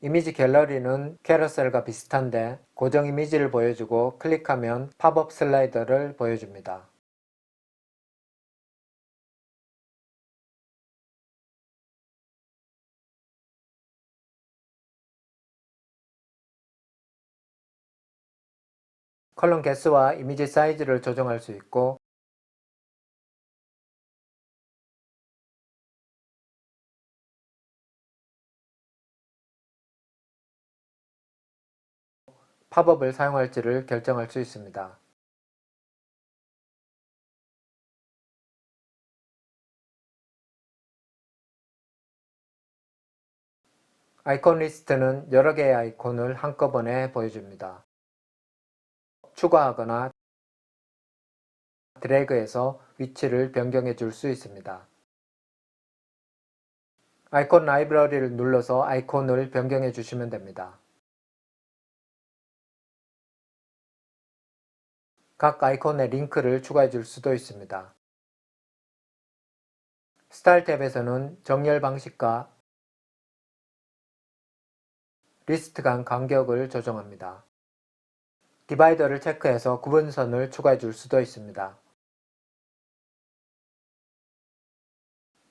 이미지 갤러리는 캐러셀과 비슷한데 고정 이미지를 보여주고 클릭하면 팝업 슬라이더를 보여줍니다. 컬럼 개수와 이미지 사이즈를 조정할 수 있고 팝업을 사용할지를 결정할 수 있습니다. 아이콘 리스트는 여러 개의 아이콘을 한꺼번에 보여줍니다. 추가하거나 드래그해서 위치를 변경해 줄 수 있습니다. 아이콘 라이브러리를 눌러서 아이콘을 변경해 주시면 됩니다. 각 아이콘에 링크를 추가해 줄 수도 있습니다. 스타일 탭에서는 정렬 방식과 리스트 간 간격을 조정합니다. 디바이더를 체크해서 구분선을 추가해 줄 수도 있습니다.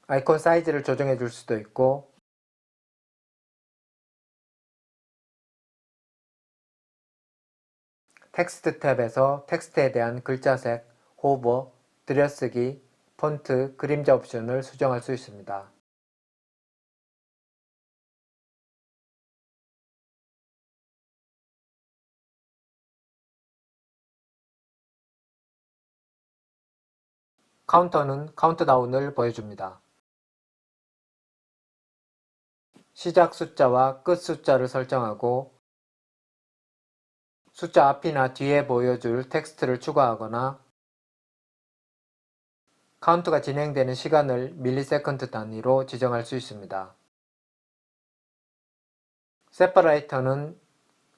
아이콘 사이즈를 조정해 줄 수도 있고 텍스트 탭에서 텍스트에 대한 글자색, 호버, 들여쓰기, 폰트, 그림자 옵션을 수정할 수 있습니다. 카운터는 카운트다운을 보여줍니다. 시작 숫자와 끝 숫자를 설정하고 숫자 앞이나 뒤에 보여줄 텍스트를 추가하거나 카운트가 진행되는 시간을 밀리세컨드 단위로 지정할 수 있습니다. 세퍼레이터는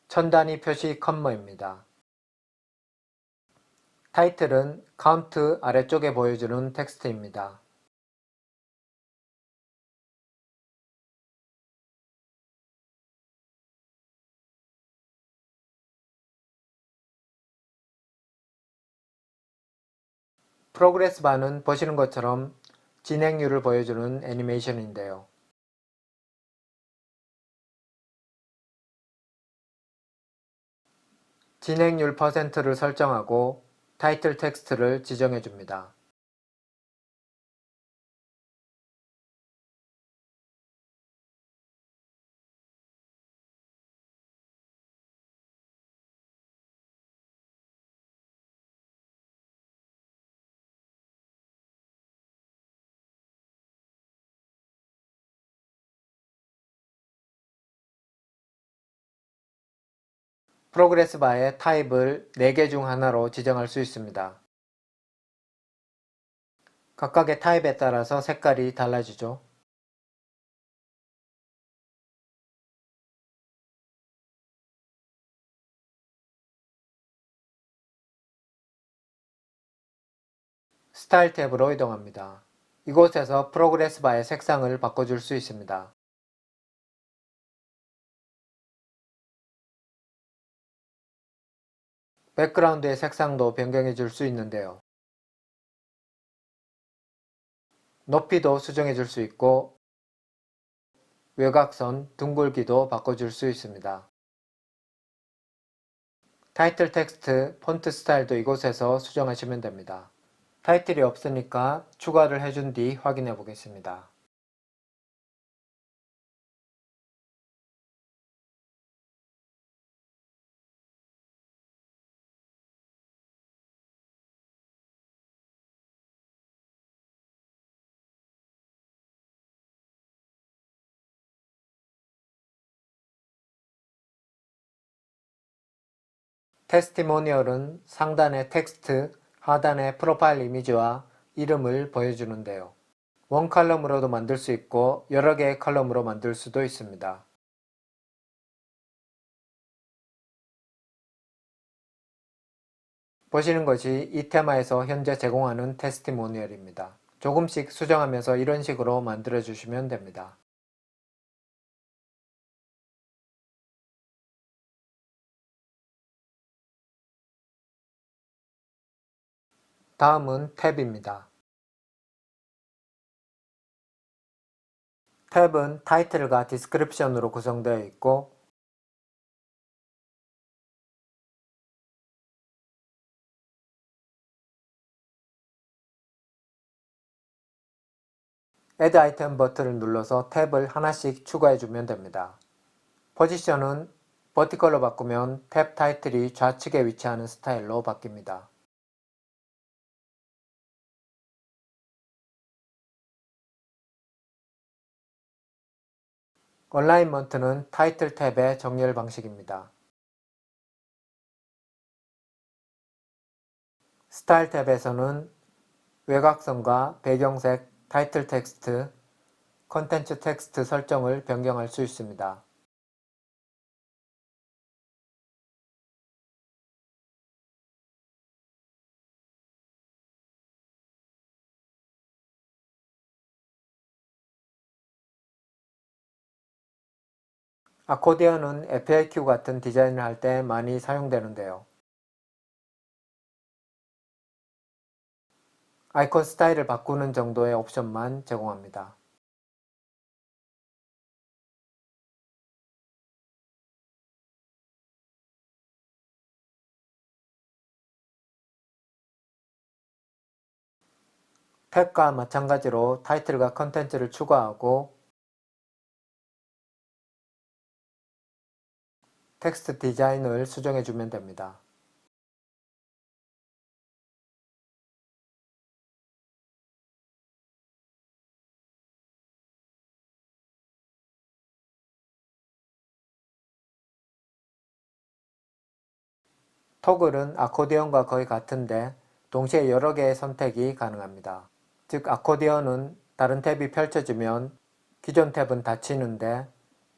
천 단위 표시 컴머입니다. 타이틀은 카운트 아래쪽에 보여주는 텍스트입니다. 프로그레스 바는 보시는 것처럼 진행률을 보여주는 애니메이션인데요. 진행률 퍼센트를 설정하고 타이틀 텍스트를 지정해 줍니다. 프로그레스 바의 타입을 4개 중 하나로 지정할 수 있습니다. 각각의 타입에 따라서 색깔이 달라지죠. 스타일 탭으로 이동합니다. 이곳에서 프로그레스 바의 색상을 바꿔줄 수 있습니다. 백그라운드의 색상도 변경해 줄 수 있는데요. 높이도 수정해 줄 수 있고 외곽선, 둥글기도 바꿔줄 수 있습니다. 타이틀 텍스트, 폰트 스타일도 이곳에서 수정하시면 됩니다. 타이틀이 없으니까 추가를 해준 뒤 확인해 보겠습니다. 테스티모니얼은 상단의 텍스트, 하단의 프로파일 이미지와 이름을 보여주는데요. 원 칼럼으로도 만들 수 있고 여러 개의 칼럼으로 만들 수도 있습니다. 보시는 것이 이 테마에서 현재 제공하는 테스티모니얼입니다. 조금씩 수정하면서 이런 식으로 만들어 주시면 됩니다. 다음은 탭입니다. 탭은 타이틀과 디스크립션으로 구성되어 있고 Add 아이템 버튼을 눌러서 탭을 하나씩 추가해주면 됩니다. 포지션은 버티컬로 바꾸면 탭 타이틀이 좌측에 위치하는 스타일로 바뀝니다. 얼라인먼트는 타이틀 탭의 정렬 방식입니다. 스타일 탭에서는 외곽선과 배경색, 타이틀 텍스트, 컨텐츠 텍스트 설정을 변경할 수 있습니다. 아코디언은 FAQ 같은 디자인을 할 때 많이 사용되는데요. 아이콘 스타일을 바꾸는 정도의 옵션만 제공합니다. 탭과 마찬가지로 타이틀과 컨텐츠를 추가하고 텍스트 디자인을 수정해 주면 됩니다. 토글은 아코디언과 거의 같은데 동시에 여러 개의 선택이 가능합니다. 즉 아코디언은 다른 탭이 펼쳐지면 기존 탭은 닫히는데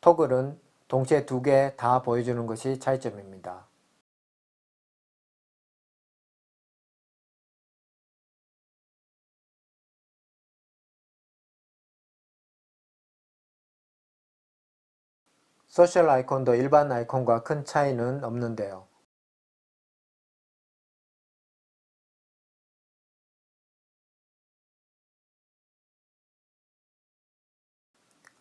토글은 동시에 두 개 다 보여주는 것이 차이점입니다. 소셜 아이콘도 일반 아이콘과 큰 차이는 없는데요.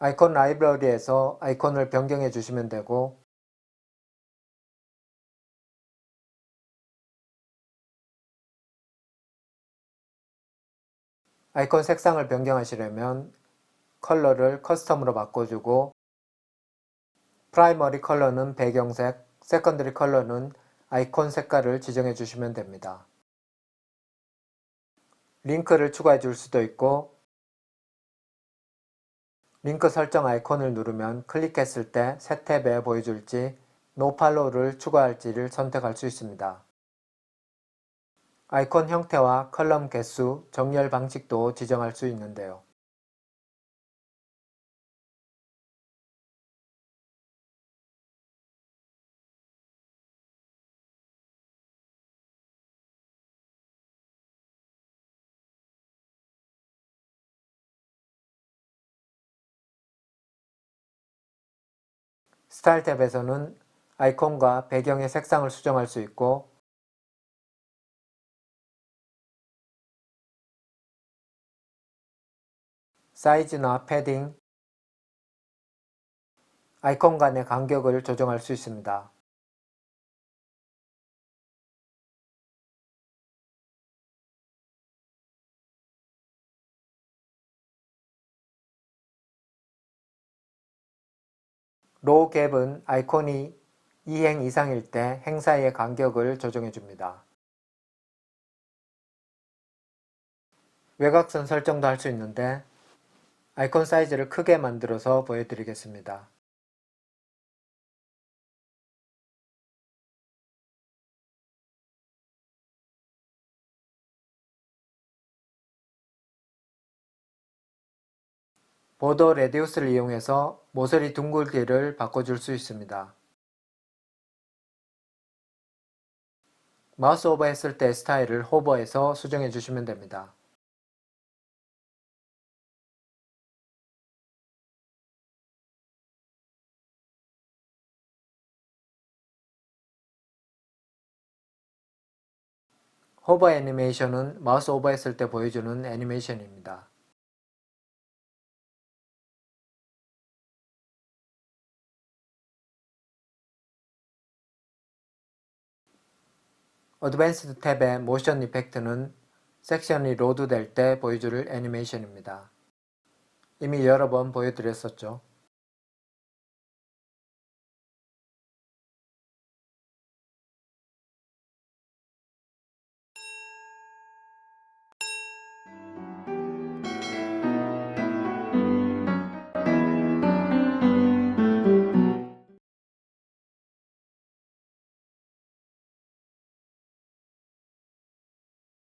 아이콘 라이브러리에서 아이콘을 변경해 주시면 되고 아이콘 색상을 변경하시려면 컬러를 커스텀으로 바꿔주고 프라이머리 컬러는 배경색, 세컨더리 컬러는 아이콘 색깔을 지정해 주시면 됩니다. 링크를 추가해 줄 수도 있고 링크 설정 아이콘을 누르면 클릭했을 때 새 탭에 보여줄지 노팔로우를 추가할지를 선택할 수 있습니다. 아이콘 형태와 컬럼 개수, 정렬 방식도 지정할 수 있는데요. 스타일 탭에서는 아이콘과 배경의 색상을 수정할 수 있고 사이즈나 패딩, 아이콘 간의 간격을 조정할 수 있습니다. 로우 갭은 아이콘이 2행 이상일 때 행사의 간격을 조정해 줍니다. 외곽선 설정도 할 수 있는데 아이콘 사이즈를 크게 만들어서 보여드리겠습니다. 보더 레디우스를 이용해서 모서리 둥글기를 바꿔줄 수 있습니다. 마우스 오버 했을 때 스타일을 호버해서 수정해 주시면 됩니다. 호버 애니메이션은 마우스 오버 했을 때 보여주는 애니메이션입니다. 어드밴스드 탭의 모션 이펙트는 섹션이 로드될 때 보여줄 애니메이션입니다. 이미 여러 번 보여드렸었죠.